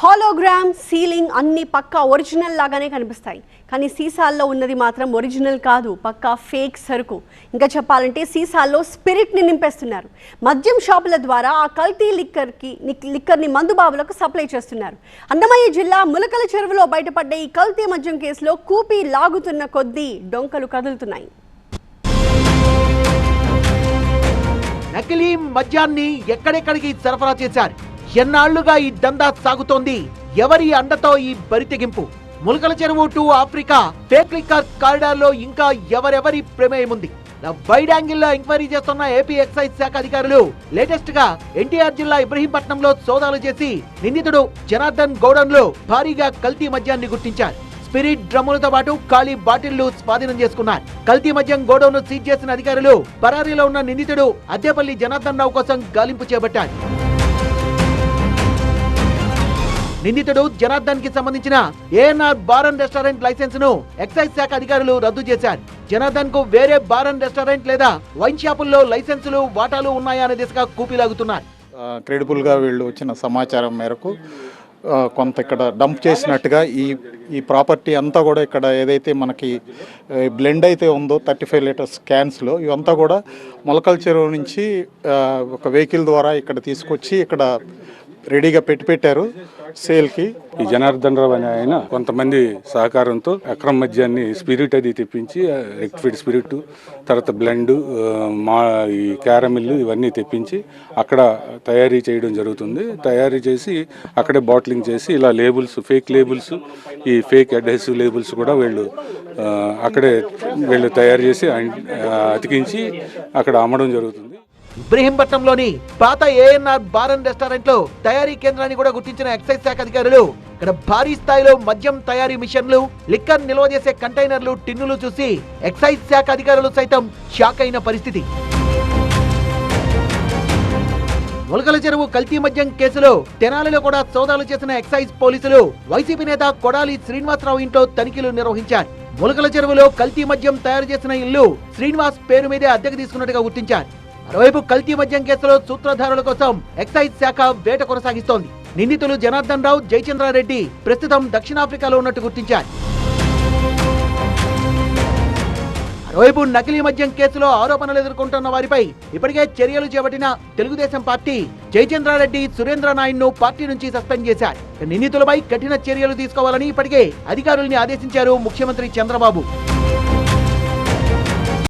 Hologram ceiling అన్ని పక్కా original లాగానే కనిపిస్తాయి. కానీ సీసాల్లో ఉన్నది మాత్రం ఒరిజినల్ కాదు పక్కా ఫేక్ సరుకు. ఇంకా చెప్పాలంటే సీసాల్లో స్పిరిట్ని నింపేస్తున్నారు. మద్యం షాపుల ద్వారా ఆ కల్తీ లిక్కర్కి లిక్కర్ని మందుబాబులకు సప్లై చేస్తున్నారు. అన్నమయ్య జిల్లా ములకల చెరువులో బయటపడ్డ ఈ కల్తీ మద్యం కేసులో కూపి లాగుతున్న కొద్దీ డొంకలు కదులుతున్నాయి. నకిలీ మద్యాన్ని ఎక్కడెక్కడికి సరఫరా చేశారు? ఎన్నాళ్ళుగా ఈ దందా సాగుతోంది? ఎవరి అండతో ఈ బరితెగింపు ములకల చెరువు టు ఆఫ్రికా ఫేక్ కారిడార్లో ఇంకా ఎవరెవరి ప్రమేయం ఉంది వైడ్ యాంగిల్లో ఎంక్వైరీ చేస్తున్న ఏపీ ఎక్సైజ్ శాఖ అధికారులు లేటెస్ట్గా ఎన్టీఆర్ జిల్లా ఇబ్రహీంపట్నంలో సోదాలు చేసి నిందితుడు జనార్దన్ గౌడన్లో భారీగా కల్తీ మద్యాన్ని గుర్తించారు. స్పిరిట్ డ్రమ్ములతో పాటు ఖాళీ బాటిళ్ళు స్వాధీనం చేసుకున్నారు. కల్తీ మద్యం గోడౌన్ సీజ్ చేసిన అధికారులు పరారీలో ఉన్న నిందితుడు అద్దెపల్లి జనార్దన్ రావు కోసం గాలింపు చేపట్టారు. నిందితుడు జనార్దన్కి సంబంధించిన ఏఎన్ఆర్ బార్ అండ్ రెస్టారెంట్ లైసెన్స్ను ఎక్సైజ్ శాఖ అధికారులు రద్దు చేశారు. జనార్దన్కు వేరే బార్ అండ్ రెస్టారెంట్ లేదా వైన్ షాపుల్లో లైసెన్సులు వాటాలు ఉన్నాయా అనే దిశగా కూపీలాగుతున్నారు. క్రెడిబుల్గా వీళ్ళు వచ్చిన సమాచారం మేరకు కొంత ఇక్కడ డంప్ చేసినట్టుగా ఈ ఈ ప్రాపర్టీ అంతా కూడా ఇక్కడ ఏదైతే మనకి బ్లెండ్ అయితే ఉందో థర్టీ ఫైవ్ లీటర్స్ క్యాన్స్లో ఇవంతా కూడా మొలకల చెరువు నుంచి ఒక వెహికల్ ద్వారా ఇక్కడ తీసుకొచ్చి ఇక్కడ రెడీగా పెట్టి పెట్టారు సేల్కి. ఈ జనార్దన్ రావు అనే ఆయన కొంతమంది సహకారంతో అక్రమ మద్యాన్ని స్పిరిట్ అది తెప్పించి రెక్టిఫైడ్ స్పిరిట్ తర్వాత బ్లెండ్ మా ఈ క్యారమిల్ ఇవన్నీ తెప్పించి అక్కడ తయారీ చేయడం జరుగుతుంది. తయారీ చేసి అక్కడే బాటిలింగ్ చేసి ఇలా లేబుల్స్ ఫేక్ లేబుల్స్ ఈ ఫేక్ అడ్హెసివ్ లేబుల్స్ కూడా వీళ్ళు అక్కడే వీళ్ళు తయారు చేసి అతికించి అక్కడ అమ్మడం జరుగుతుంది. ఇబ్రహీంపట్నంలోని పాత ఏఎన్ఆర్ బార్ అండ్ రెస్టారెంట్లో తయారీ కేంద్రాన్ని కూడా గుర్తించిన ఎక్సైజ్ శాఖ అధికారులు. ఇక్కడ భారీ స్థాయిలో మద్యం తయారీ మిషన్లు లిక్కర్ నిల్వ చేసే కంటైనర్లు టిన్నులు చూసి ఎక్సైజ్ శాఖ అధికారులు సైతం షాక్ అయిన పరిస్థితి. మొలకల చెరువు కల్తీ మద్యం కేసులో తెనాలిలో కూడా సోదాలు చేసిన ఎక్సైజ్ పోలీసులు వైసీపీ నేత కొడాలి శ్రీనివాసరావు ఇంట్లో తనిఖీలు నిర్వహించారు. ములకల చెరువులో కల్తీ మద్యం తయారు చేసిన ఇల్లు శ్రీనివాస్ పేరు మీదే అద్దెకు తీసుకున్నట్టుగా గుర్తించారు. మరోవైపు కల్తీ మద్యం కేసులో సూత్రధారుల కోసం ఎక్సైజ్ శాఖ వేట కొనసాగిస్తోంది. నిందితులు జనార్దన్ రావు జయచంద్రారెడ్డి ప్రస్తుతం దక్షిణాఫ్రికాలో ఉన్నట్టు గుర్తించారు. మరోవైపు నకిలీ మద్యం కేసులో ఆరోపణలు ఎదుర్కొంటున్న వారిపై ఇప్పటికే చర్యలు చేపట్టిన తెలుగుదేశం పార్టీ జయచంద్రారెడ్డి సురేంద్ర నాయుడు ను పార్టీ నుంచి సస్పెండ్ చేశారు. నిందితులపై కఠిన చర్యలు తీసుకోవాలని ఇప్పటికే అధికారుల్ని ఆదేశించారు ముఖ్యమంత్రి చంద్రబాబు.